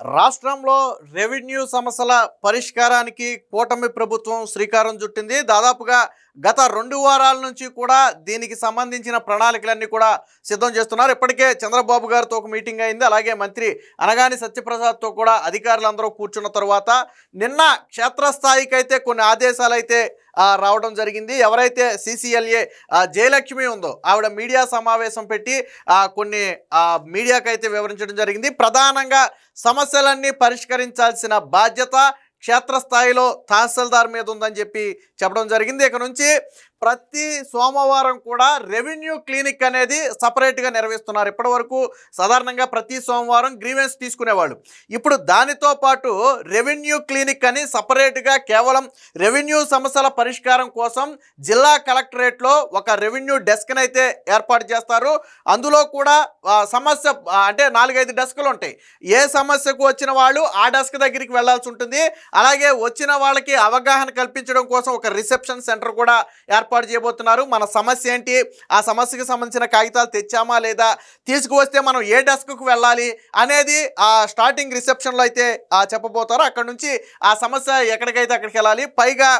రాష్ట్రంలో రెవెన్యూ సమస్యల పరిష్కారానికి కూటమి ప్రభుత్వం శ్రీకారం చుట్టింది. దాదాపుగా గత రెండు వారాల నుంచి కూడా దీనికి సంబంధించిన ప్రణాళికలన్నీ కూడా సిద్ధం చేస్తున్నారు. ఇప్పటికే చంద్రబాబు గారితో ఒక మీటింగ్ అయింది. అలాగే మంత్రి అనగాని సత్యప్రసాద్తో కూడా అధికారులందరూ కూర్చున్న తర్వాత నిన్న క్షేత్రస్థాయికి అయితే కొన్ని ఆదేశాలు అయితే రావడం జరిగింది. ఎవరైతే సిసిఎల్ఏ జయలక్ష్మి ఉందో ఆవిడ మీడియా సమావేశం పెట్టి కొన్ని మీడియాకైతే వివరించడం జరిగింది. ప్రధానంగా సమస్యలన్నీ పరిష్కరించాల్సిన బాధ్యత క్షేత్రస్థాయిలో తహసీల్దార్ మీద ఉందని చెప్పి చెప్పడం జరిగింది. ఇక నుంచి ప్రతి సోమవారం కూడా రెవెన్యూ క్లినిక్ అనేది సపరేట్గా నిర్వహిస్తున్నారు. ఇప్పటివరకు సాధారణంగా ప్రతి సోమవారం గ్రీవెన్స్ తీసుకునేవాళ్ళు. ఇప్పుడు దానితో పాటు రెవెన్యూ క్లినిక్ అని సపరేట్గా కేవలం రెవెన్యూ సమస్యల పరిష్కారం కోసం జిల్లా కలెక్టరేట్లో ఒక రెవెన్యూ డెస్క్ని అయితే ఏర్పాటు చేస్తారు. అందులో కూడా సమస్య అంటే నాలుగైదు డెస్కులు ఉంటాయి. ఏ సమస్యకు వచ్చిన వాళ్ళు ఆ డెస్క్ దగ్గరికి వెళ్ళాల్సి ఉంటుంది. అలాగే వచ్చిన వాళ్ళకి అవగాహన కల్పించడం కోసం ఒక రిసెప్షన్ సెంటర్ కూడా ఏర్పాటు ఏర్పాటు చేయబోతున్నారు. మన సమస్య ఏంటి? ఆ సమస్యకి సంబంధించిన కాగితాలు తెచ్చామా లేదా? తీసుకువస్తే మనం ఏ డెస్క్కు వెళ్ళాలి అనేది ఆ స్టార్టింగ్ రిసెప్షన్లో అయితే చెప్పబోతారో చెప్పబోతారు. అక్కడ నుంచి ఆ సమస్య ఎక్కడికైతే అక్కడికి వెళ్ళాలి పైగా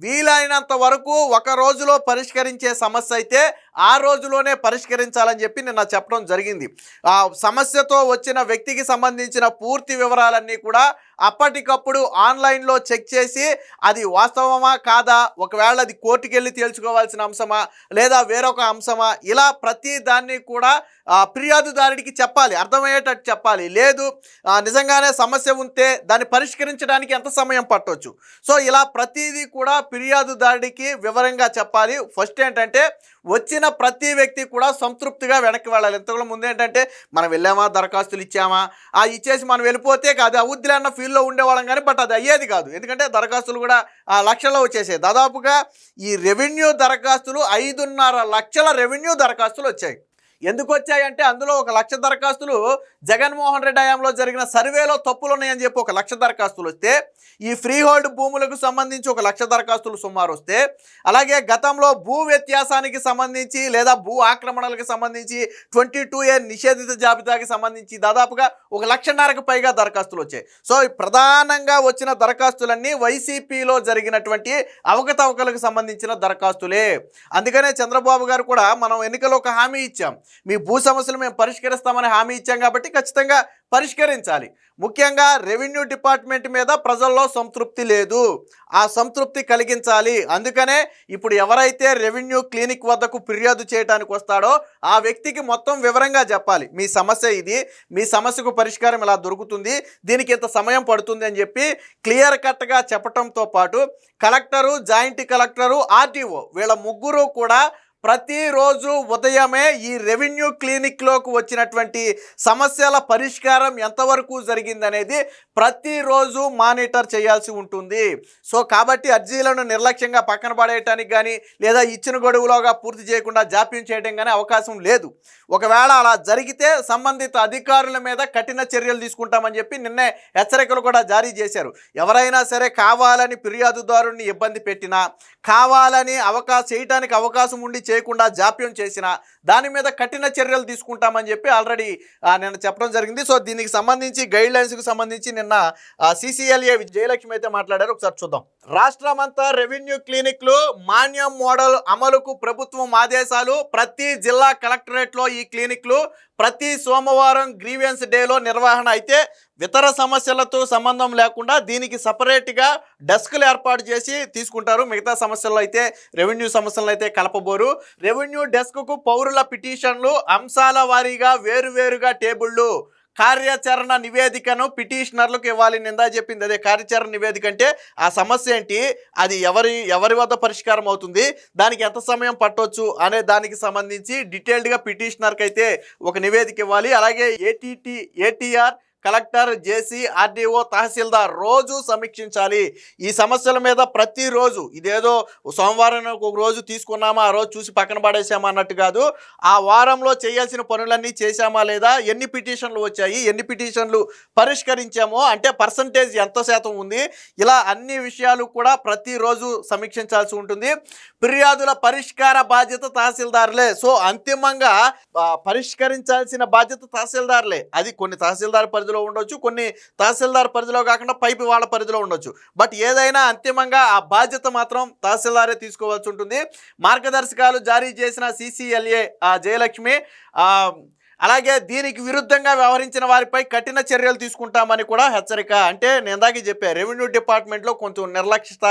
వీలైనంత వరకు ఒక రోజులో పరిష్కరించే సమస్య అయితే ఆ రోజులోనే పరిష్కరించాలని చెప్పి నిన్న చెప్పడం జరిగింది. ఆ సమస్యతో వచ్చిన వ్యక్తికి సంబంధించిన పూర్తి వివరాలన్నీ కూడా అప్పటికప్పుడు ఆన్లైన్లో చెక్ చేసి అది వాస్తవమా కాదా ఒకవేళ అది కోర్టుకెళ్ళి తేల్చుకోవాల్సిన అంశమా లేదా వేరొక అంశమా ఇలా ప్రతి దాన్ని కూడా ఫిర్యాదుదారుడికి చెప్పాలి అర్థమయ్యేటట్టు చెప్పాలి. లేదు నిజంగానే సమస్య ఉంటే దాన్ని పరిష్కరించడానికి ఎంత సమయం పట్టవచ్చు సో ఇలా ప్రతిదీ కూడా ఫిర్యాదుదారుడికి వివరంగా చెప్పాలి. ఫస్ట్ ఏంటంటే వచ్చిన ప్రతి వ్యక్తి కూడా సంతృప్తిగా వెనక్కి వెళ్ళాలి. ఇంతకు ముందు ఏంటంటే మనం వెళ్ళామా దరఖాస్తులు ఇచ్చామా? ఆ ఇచ్చేసి మనం వెళ్ళిపోతే కాదు అవుద్దిలే అన్న ఫీల్డ్లో ఉండేవాళ్ళం కానీ బట్ అది అయ్యేది కాదు. ఎందుకంటే దరఖాస్తులు కూడా ఆ లక్షల్లో వచ్చేసాయి. దాదాపుగా ఈ రెవెన్యూ దరఖాస్తులు ఐదున్నర లక్షల రెవెన్యూ దరఖాస్తులు వచ్చాయి. ఎందుకు వచ్చాయంటే అందులో ఒక లక్ష దరఖాస్తులు జగన్మోహన్ రెడ్డి హయాంలో జరిగిన సర్వేలో తప్పులు ఉన్నాయని చెప్పి ఒక లక్ష దరఖాస్తులు వస్తే ఈ ఫ్రీ హోల్డ్ భూములకు సంబంధించి ఒక లక్ష దరఖాస్తులు సుమారు వస్తే అలాగే గతంలో భూ వ్యత్యాసానికి సంబంధించి లేదా భూ ఆక్రమణలకు సంబంధించి ట్వంటీ టూ ఏ నిషేధిత జాబితాకి సంబంధించి దాదాపుగా ఒక లక్షన్నరకు పైగా దరఖాస్తులు వచ్చాయి. సో ప్రధానంగా వచ్చిన దరఖాస్తులన్నీ వైసీపీలో జరిగినటువంటి అవకతవకలకు సంబంధించిన దరఖాస్తులే. అందుకనే చంద్రబాబు గారు కూడా మనం ఎన్నికలో ఒక హామీ ఇచ్చాం. మీ భూ సమస్యలు మేము పరిష్కరిస్తామని హామీ ఇచ్చాం కాబట్టి ఖచ్చితంగా పరిష్కరించాలి. ముఖ్యంగా రెవెన్యూ డిపార్ట్మెంట్ మీద ప్రజల్లో సంతృప్తి లేదు. ఆ సంతృప్తి కలిగించాలి. అందుకనే ఇప్పుడు ఎవరైతే రెవెన్యూ క్లినిక్ వద్దకు ఫిర్యాదు చేయడానికి వస్తాడో ఆ వ్యక్తికి మొత్తం వివరంగా చెప్పాలి. మీ సమస్య ఇది. మీ సమస్యకు పరిష్కారం ఇలా దొరుకుతుంది. దీనికి ఇంత సమయం పడుతుంది అని చెప్పి క్లియర్ కట్గా చెప్పటంతో పాటు కలెక్టరు జాయింట్ కలెక్టరు ఆర్టీఓ వీళ్ళ ముగ్గురు కూడా ప్రతిరోజు ఉదయమే ఈ రెవెన్యూ క్లినిక్లోకి వచ్చినటువంటి సమస్యల పరిష్కారం ఎంతవరకు జరిగిందనేది ప్రతిరోజు మానిటర్ చేయాల్సి ఉంటుంది. సో కాబట్టి అర్జీలను నిర్లక్ష్యంగా పక్కన పడేయటానికి కానీ లేదా ఇచ్చిన గడువులోగా పూర్తి చేయకుండా జాప్యం చేయడం కానీ అవకాశం లేదు. ఒకవేళ అలా జరిగితే సంబంధిత అధికారుల మీద కఠిన చర్యలు తీసుకుంటామని చెప్పి నిన్నే హెచ్చరికలు కూడా జారీ చేశారు. ఎవరైనా సరే కావాలని ఫిర్యాదుదారుని ఇబ్బంది పెట్టినా కావాలని అవకాశం చేయడానికి అవకాశం ఉండి చేయకుండా జాప్యం చేసినా దాని మీద కఠిన చర్యలు తీసుకుంటామని చెప్పి ఆల్రెడీ నిన్న చెప్పడం జరిగింది. సో దీనికి సంబంధించి గైడ్ లైన్స్కి సంబంధించి నిన్న సిసిఎల్ఏ జయలక్ష్మి అయితే మాట్లాడారు. ఒకసారి చూద్దాం. రాష్ట్రమంతా రెవెన్యూ క్లినిక్లు మాన్యం మోడల్ అమలుకు ప్రభుత్వం ఆదేశాలు. ప్రతి జిల్లా కలెక్టరేట్లో ఈ క్లినిక్లు ప్రతి సోమవారం గ్రీవెన్స్ డేలో నిర్వహణ అయితే ఇతర సమస్యలతో సంబంధం లేకుండా దీనికి సపరేట్గా డెస్క్లు ఏర్పాటు చేసి తీసుకుంటారు. మిగతా సమస్యల్లో అయితే రెవెన్యూ సమస్యలను అయితే కలపబోరు. రెవెన్యూ డెస్క్కు పౌరుల పిటిషన్లు అంశాల వారీగా వేరువేరుగా టేబుళ్ళు కార్యాచరణ నివేదికను పిటిషనర్లకు ఇవ్వాలి నిందా చెప్పింది. అదే కార్యాచరణ నివేదిక అంటే ఆ సమస్య ఏంటి? అది ఎవరి ఎవరి వద్ద పరిష్కారం అవుతుంది? దానికి ఎంత సమయం పట్టవచ్చు అనే దానికి సంబంధించి డీటెయిల్డ్గా పిటిషనర్కి అయితే ఒక నివేదిక ఇవ్వాలి. అలాగే ATT ATR collector JC RDO తహసీల్దార్ రోజు సమీక్షించాలి. ఈ సమస్యల మీద ప్రతిరోజు ఇదేదో సోమవారం ఒక రోజు తీసుకున్నామా ఆ రోజు చూసి పక్కన పడేసామా అన్నట్టు కాదు. ఆ వారంలో చేయాల్సిన పనులన్నీ చేశామా లేదా ఎన్ని పిటిషన్లు వచ్చాయి ఎన్ని పిటిషన్లు పరిష్కరించామో అంటే పర్సంటేజ్ ఎంత శాతం ఉంది ఇలా అన్ని విషయాలు కూడా ప్రతిరోజు సమీక్షించాల్సి ఉంటుంది. ఫిర్యాదుల పరిష్కార బాధ్యత తహసీల్దార్లే. సో అంతిమంగా పరిష్కరించాల్సిన బాధ్యత తహసీల్దార్లే. అది కొన్ని తహసీల్దార్ పరిధి పరిధిలో ఉండొచ్చు కొన్ని తహసీల్దార్ పరిధిలో కాకుండా పైపు వాళ్ళ పరిధిలో ఉండొచ్చు. బట్ ఏదైనా అంతిమంగా ఆ బాధ్యత మాత్రం తహసీల్దారే తీసుకోవాల్సి ఉంటుంది. మార్గదర్శకాలు జారీ చేసిన సిసిఎల్ఏ జయలక్ష్మి ఆ, అలాగే దీనికి విరుద్ధంగా వ్యవహరించిన వారిపై కఠిన చర్యలు తీసుకుంటామని కూడా హెచ్చరిక. అంటే నేను ఇందాక చెప్పా రెవెన్యూ డిపార్ట్మెంట్లో కొంచెం నిర్లక్ష్యత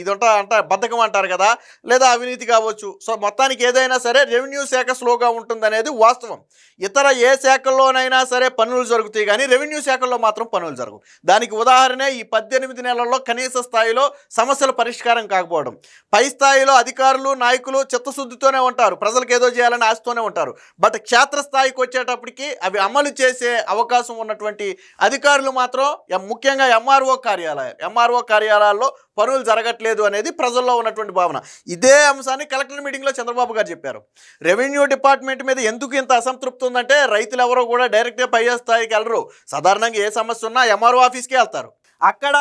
ఇదంట అంట బద్ధకం అంటారు కదా. లేదా అవినీతి కావచ్చు. సో మొత్తానికి ఏదైనా సరే రెవెన్యూ శాఖ స్లోగా ఉంటుందనేది వాస్తవం. ఇతర ఏ శాఖల్లోనైనా సరే పనులు జరుగుతాయి కానీ రెవెన్యూ శాఖల్లో మాత్రం పనులు జరగవు. దానికి ఉదాహరణ ఈ పద్దెనిమిది నెలల్లో కనీస స్థాయిలో సమస్యల పరిష్కారం కాకపోవడం. పై స్థాయిలో అధికారులు నాయకులు చిత్తశుద్ధితోనే ఉంటారు. ప్రజలకు ఏదో చేయాలని ఆశతోనే ఉంటారు. బట్ క్షేత్రస్థాయికి వచ్చేటప్పటికి అవి అమలు చేసే అవకాశం ఉన్నటువంటి అధికారులు మాత్రం ముఖ్యంగా ఎంఆర్ఓ కార్యాలయాలు ఎంఆర్ఓ కార్యాలయాల్లో పనులు జరగట్లేదు అనేది ప్రజల్లో ఉన్నటువంటి భావన. ఇదే అంశాన్ని కలెక్టర్ మీటింగ్లో చంద్రబాబు గారు చెప్పారు. రెవెన్యూ డిపార్ట్మెంట్ మీద ఎందుకు ఇంత అసంతృప్తి ఉందంటే రైతులు ఎవరో కూడా డైరెక్ట్గా పై స్థాయికి వెళ్ళరు. సాధారణంగా ఏ సమస్య ఉన్నా ఎంఆర్ఓ ఆఫీస్కి వెళ్తారు. అక్కడ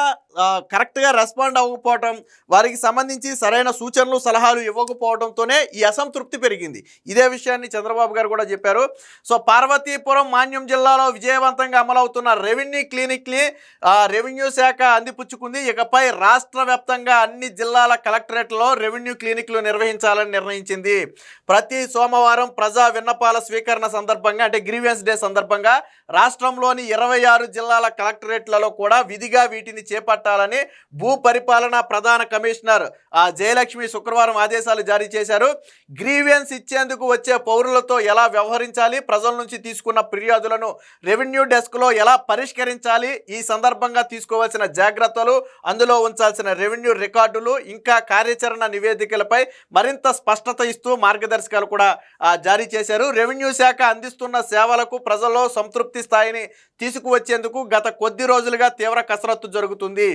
కరెక్ట్గా రెస్పాండ్ అవ్వకపోవటం వారికి సంబంధించి సరైన సూచనలు సలహాలు ఇవ్వకపోవడంతోనే ఈ అసంతృప్తి పెరిగింది. ఇదే విషయాన్ని చంద్రబాబు గారు కూడా చెప్పారు. సో పార్వతీపురం మాన్యం జిల్లాలో విజయవంతంగా అమలవుతున్న రెవెన్యూ క్లినిక్ని రెవెన్యూ శాఖ అందిపుచ్చుకుంది. ఇకపై రాష్ట్ర వ్యాప్తంగా అన్ని జిల్లాల కలెక్టరేట్లో రెవెన్యూ క్లినిక్లు నిర్వహించాలని నిర్ణయించింది. ప్రతి సోమవారం ప్రజా విన్నపాల స్వీకరణ సందర్భంగా అంటే గ్రీవియన్స్ డే సందర్భంగా రాష్ట్రంలోని ఇరవై ఆరు జిల్లాల కలెక్టరేట్లలో కూడా విధిగా వీటిని చేపట్టాలని భూ పరిపాలన ప్రధాన కమిషనర్ ఆ, జయలక్ష్మి శుక్రవారం ఆదేశాలు జారీ చేశారు. గ్రీవియన్స్ ఇచ్చేందుకు వచ్చే పౌరులతో ఎలా వ్యవహరించాలి ప్రజల నుంచి తీసుకున్న ఫిర్యాదులను రెవెన్యూ డెస్క్లో ఎలా పరిష్కరించాలి ఈ సందర్భంగా తీసుకోవాల్సిన జాగ్రత్తలు అందులో ఉంచాల్సిన రెవెన్యూ రికార్డులు ఇంకా కార్యాచరణ నివేదికలపై మరింత స్పష్టత ఇస్తూ మార్గదర్శకాలు కూడా జారీ చేశారు. రెవెన్యూ శాఖ అందిస్తున్న సేవలకు ప్రజల్లో సంతృప్తి స్థాయిని తీసుకువచ్చేందుకు గత కొద్ది రోజులుగా తీవ్ర కసరత్తు జరుగుతుంది.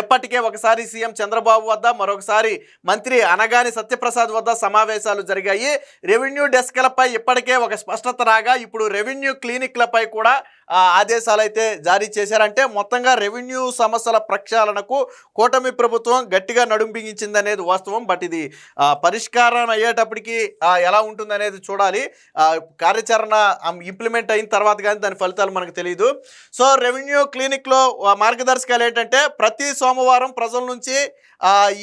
ఇప్పటికే ఒకసారి సీఎం చంద్రబాబు వద్ద మరొకసారి మంత్రి అనగాని సత్యప్రసాద్ వద్ద సమావేశాలు జరిగాయి. రెవెన్యూ డెస్క్లపై ఇప్పటికే ఒక స్పష్టత రాగా ఇప్పుడు రెవెన్యూ క్లినిక్లపై కూడా ఆదేశాలు అయితే జారీ చేశారంటే మొత్తంగా రెవెన్యూ సమస్యల ప్రక్షాళనకు కూటమి ప్రభుత్వం గట్టిగా నడుం బిగించింది అనేది వాస్తవం. బట్ ఇది పరిష్కారం అయ్యేటప్పటికి ఎలా ఉంటుందనేది చూడాలి. కార్యాచరణ ఇంప్లిమెంట్ అయిన తర్వాత కానీ దాని ఫలితాలు మనకు తెలియదు సో రెవెన్యూ క్లినిక్లో మార్గదర్శకాలు ఏంటంటే ప్రతి సోమవారం ప్రజల నుంచి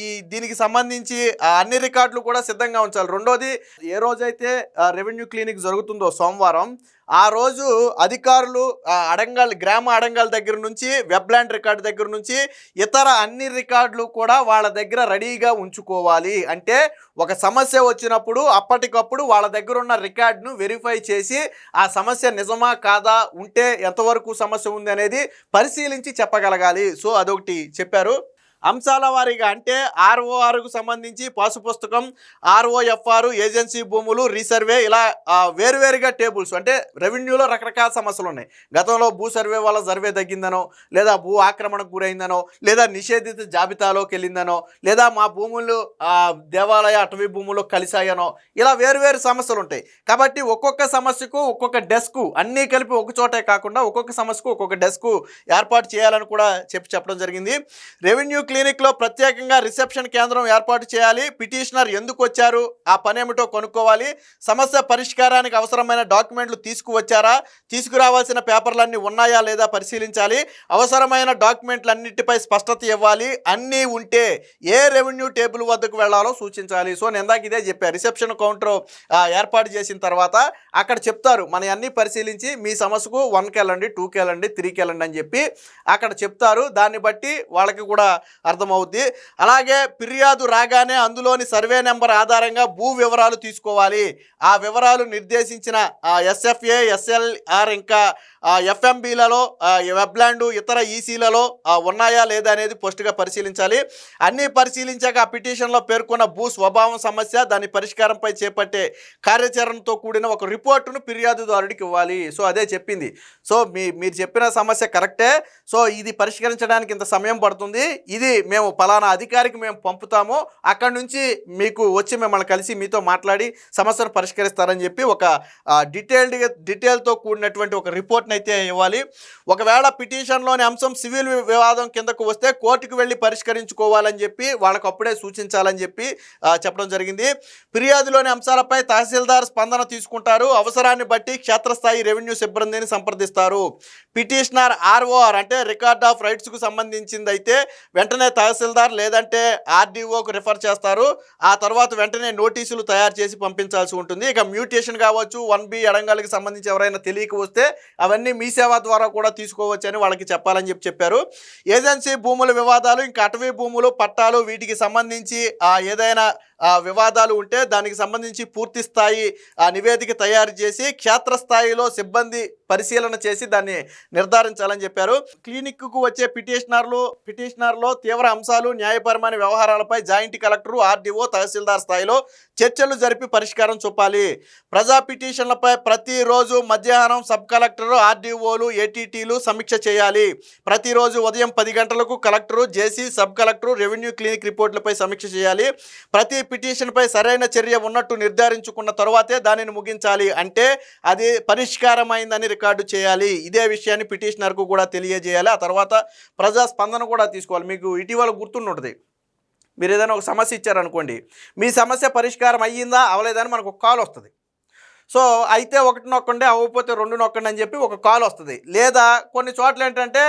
ఈ దీనికి సంబంధించి అన్ని రికార్డులు కూడా సిద్ధంగా ఉంచాలి. రెండోది ఏ రోజైతే రెవెన్యూ క్లినిక్ జరుగుతుందో సోమవారం ఆ రోజు అధికారులు అడంగల్ గ్రామ అడంగల్ దగ్గర నుంచి వెబ్లాండ్ రికార్డు దగ్గర నుంచి ఇతర అన్ని రికార్డులు కూడా వాళ్ళ దగ్గర రెడీగా ఉంచుకోవాలి. అంటే ఒక సమస్య వచ్చినప్పుడు అప్పటికప్పుడు వాళ్ళ దగ్గర ఉన్న రికార్డును వెరిఫై చేసి ఆ సమస్య నిజమా కాదా ఉంటే ఎంతవరకు సమస్య ఉంది అనేది పరిశీలించి చెప్పగలగాలి. సో అదొకటి చెప్పారు. అంశాల వారీగా అంటే ఆర్ఓఆర్కు సంబంధించి పాసు పుస్తకం ఆర్ఓఎఫ్ఆర్ ఏజెన్సీ భూములు రీసర్వే ఇలా వేరువేరుగా టేబుల్స్ అంటే రెవెన్యూలో రకరకాల సమస్యలు ఉన్నాయి. గతంలో భూ సర్వే వల్ల సర్వే తగ్గిందనో లేదా భూ ఆక్రమణకు గురైందనో లేదా నిషేధిత జాబితాలోకి వెళ్ళిందనో లేదా మా భూములు దేవాలయ అటవీ భూములు కలిసాయనో ఇలా వేరువేరు సమస్యలు ఉంటాయి. కాబట్టి ఒక్కొక్క సమస్యకు ఒక్కొక్క డెస్క్ అన్నీ కలిపి ఒక చోటే కాకుండా ఒక్కొక్క సమస్యకు ఒక్కొక్క డెస్క్ ఏర్పాటు చేయాలని కూడా చెప్పి చెప్పడం జరిగింది. రెవెన్యూ క్లినిక్లో ప్రత్యేకంగా రిసెప్షన్ కేంద్రం ఏర్పాటు చేయాలి. పిటిషనర్ ఎందుకు వచ్చారు? ఆ పని ఏమిటో కొనుక్కోవాలి. సమస్య పరిష్కారానికి అవసరమైన డాక్యుమెంట్లు తీసుకువచ్చారా? తీసుకురావాల్సిన పేపర్లన్నీ ఉన్నాయా లేదా పరిశీలించాలి. అవసరమైన డాక్యుమెంట్లన్నిటిపై స్పష్టత ఇవ్వాలి. అన్నీ ఉంటే ఏ రెవెన్యూ టేబుల్ వద్దకు వెళ్ళాలో సూచించాలి. సో నేను ఇందాక ఇదే చెప్పాను రిసెప్షన్ కౌంటర్ ఏర్పాటు చేసిన తర్వాత అక్కడ చెప్తారు. మన అన్నీ పరిశీలించి మీ సమస్యకు వన్కి వెళ్ళండి టూకి వెళ్ళండి త్రీకి వెళ్ళండి అని చెప్పి అక్కడ చెప్తారు. దాన్ని బట్టి వాళ్ళకి కూడా అర్థమవుద్ది. అలాగే ఫిర్యాదు రాగానే అందులోని సర్వే నెంబర్ ఆధారంగా భూ వివరాలు తీసుకోవాలి. ఆ వివరాలు నిర్దేశించిన ఎస్ఎఫ్ఏ ఎస్ఎల్ఆర్ ఇంకా ఎఫ్ఎంబీలలో వెబ్లాండ్ ఇతర ఈసీలలో ఉన్నాయా లేదా అనేది పోస్ట్గా పరిశీలించాలి. అన్నీ పరిశీలించాక ఆ పిటిషన్లో పేర్కొన్న భూ స్వభావం సమస్య దాని పరిష్కారంపై చేపట్టే కార్యాచరణతో కూడిన ఒక రిపోర్టును ఫిర్యాదుదారుడికి ఇవ్వాలి. సో అదే చెప్పింది. సో మీ మీరు చెప్పిన సమస్య కరెక్టే. సో ఇది పరిష్కరించడానికి ఇంత సమయం పడుతుంది. ఇది మేము పలానా అధికారికి మేము పంపుతాము అక్కడ నుంచి మీకు వచ్చి మిమ్మల్ని కలిసి మీతో మాట్లాడి సమస్యను పరిష్కరిస్తారని చెప్పి ఒక డీటెయిల్డ్గా డీటెయిల్తో కూడినటువంటి ఒక రిపోర్ట్ని అయితే ఇవ్వాలి. ఒకవేళ పిటిషన్లోని అంశం సివిల్ వివాదం కిందకు వస్తే కోర్టుకు వెళ్ళి పరిష్కరించుకోవాలని చెప్పి వాళ్ళకు అప్పుడే సూచించాలని చెప్పి చెప్పడం జరిగింది. ఫిర్యాదులోని అంశాలపై తహసీల్దార్ స్పందన తీసుకుంటారు. అవసరాన్ని బట్టి క్షేత్రస్థాయి రెవెన్యూ సిబ్బందిని సంప్రదిస్తారు. పిటిషనర్ ఆర్ఓఆర్ అంటే రికార్డ్ ఆఫ్ రైట్స్కు సంబంధించింది అయితే వెంటనే తహసీల్దార్ లేదంటే ఆర్డీఓకు రిఫర్ చేస్తారు. ఆ తర్వాత వెంటనే నోటీసులు తయారు చేసి పంపించాల్సి ఉంటుంది. ఇక మ్యూటేషన్ కావచ్చు వన్ బి ఎడంగాలకి సంబంధించి ఎవరైనా తెలియక వస్తే అవన్నీ మీ సేవ ద్వారా కూడా తీసుకోవచ్చని వాళ్ళకి చెప్పాలని చెప్పి చెప్పారు. ఏజెన్సీ భూముల వివాదాలు ఇంకా అటవీ భూములు పట్టాలు వీటికి సంబంధించి ఆ, ఏదైనా ఆ, వివాదాలు ఉంటే దానికి సంబంధించి పూర్తి స్థాయి ఆ, నివేదిక తయారు చేసి క్షేత్రస్థాయిలో సిబ్బంది పరిశీలన చేసి దాన్ని నిర్ధారించాలని చెప్పారు. క్లినిక్కు వచ్చే పిటిషనర్లు పిటిషనర్లో తీవ్ర అంశాలు న్యాయపరమైన వ్యవహారాలపై జాయింట్ కలెక్టర్ ఆర్డీఓ తహసీల్దార్ స్థాయిలో చర్చలు జరిపి పరిష్కారం చూపాలి. ప్రజా పిటిషన్లపై ప్రతిరోజు మధ్యాహ్నం సబ్ కలెక్టర్ ఆర్డీఓలు ఏటీటీలు సమీక్ష చేయాలి. ప్రతిరోజు ఉదయం పది గంటలకు collector JC sub collector revenue clinic రిపోర్టులపై సమీక్ష చేయాలి. ప్రతి పిటిషన్పై సరైన చర్య ఉన్నట్టు నిర్ధారించుకున్న తర్వాతే దానిని ముగించాలి. అంటే అది పరిష్కారమైందని రికార్డు చేయాలి. ఇదే విషయాన్ని పిటిషనర్కు కూడా తెలియజేయాలి. ఆ తర్వాత ప్రజా స్పందన కూడా తీసుకోవాలి. మీకు ఇటీవల గుర్తుంటుంది మీరు ఏదైనా ఒక సమస్య ఇచ్చారనుకోండి. మీ సమస్య పరిష్కారం అయ్యిందా? అవలేదని మనకు ఒక కాల్ వస్తుంది. సో అయితే ఒకటి నొక్కండి అవ్వకపోతే రెండు నొక్కండి అని చెప్పి ఒక కాల్ వస్తుంది. లేదా కొన్ని చోట్ల ఏంటంటే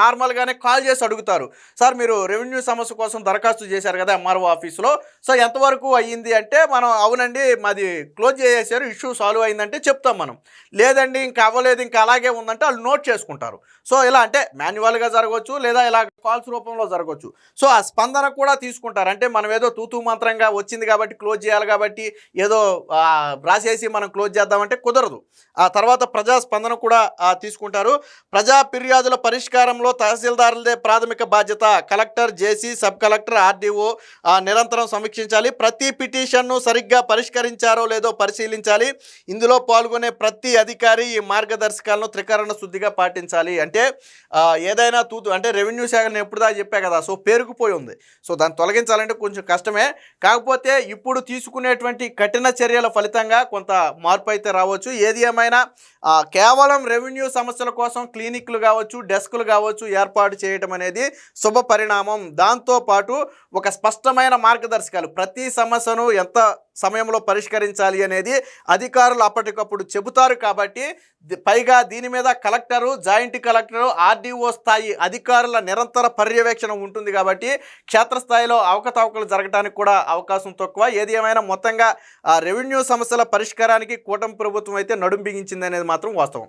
నార్మల్గానే కాల్ చేసి అడుగుతారు. సార్ మీరు రెవెన్యూ సమస్య కోసం దరఖాస్తు చేశారు కదా ఎంఆర్ఓ ఆఫీస్లో. సో ఎంతవరకు అయ్యింది? అంటే మనం అవునండి మాది క్లోజ్ చేసేసారు ఇష్యూ సాల్వ్ అయిందంటే చెప్తాం మనం. లేదండి ఇంకా అవ్వలేదు ఇంకా అలాగే ఉందంటే వాళ్ళు నోట్ చేసుకుంటారు. సో ఇలా అంటే మాన్యువల్గా జరగవచ్చు లేదా ఇలా కాల్స్ రూపంలో జరగవచ్చు సో ఆ స్పందన కూడా తీసుకుంటారు. అంటే మనం ఏదో తూతూ మంత్రంగా వచ్చింది కాబట్టి క్లోజ్ చేయాలి కాబట్టి ఏదో రాసేసి మనం క్లోజ్ చేద్దామంటే కుదరదు. ఆ తర్వాత ప్రజా స్పందన కూడా తీసుకుంటారు. ప్రజా ఫిర్యాదుల పరిష్కారంలో తహసీల్దారులదే ప్రాథమిక బాధ్యత. Collector JC sub collector RDO నిరంతరం సమీక్షించాలి. ప్రతి పిటిషన్ను సరిగ్గా పరిష్కరించారో లేదో పరిశీలించాలి. ఇందులో పాల్గొనే ప్రతి అధికారి ఈ మార్గదర్శకాలను త్రికరణ శుద్ధిగా పాటించాలి అంటే ఆ, ఏదైనా తూతు అంటే రెవెన్యూ శాఖను ఎప్పుడుదా చెప్పా కదా సో పేరుకుపోయి ఉంది. సో దాన్ని తొలగించాలంటే కొంచెం కష్టమే. కాకపోతే ఇప్పుడు తీసుకునేటువంటి కఠిన చర్యల ఫలితంగా కొంత మార్పు అయితే రావచ్చు. ఏది ఏమైనా కేవలం రెవెన్యూ సమస్యల కోసం క్లినిక్లు కావచ్చు డెస్క్లు కావచ్చు ఏర్పాటు చేయటం అనేది శుభ పరిణామం. దాంతోపాటు ఒక స్పష్టమైన మార్గదర్శకాలు. ప్రతి సమస్యను ఎంత సమయంలో పరిష్కరించాలి అనేది అధికారులు అప్పటికప్పుడు చెబుతారు కాబట్టి పైగా దీని మీద కలెక్టరు జాయింట్ కలెక్టర్ ఆర్డీఓ స్థాయి అధికారుల నిరంతర పర్యవేక్షణ ఉంటుంది కాబట్టి క్షేత్రస్థాయిలో అవకతవకలు జరగడానికి కూడా అవకాశం తక్కువ. ఏది ఏమైనా మొత్తంగా ఆ రెవెన్యూ సమస్యల పరిష్కారానికి కూటమి ప్రభుత్వం అయితే నడుం బిగించింది అనేది మాత్రం వాస్తవం.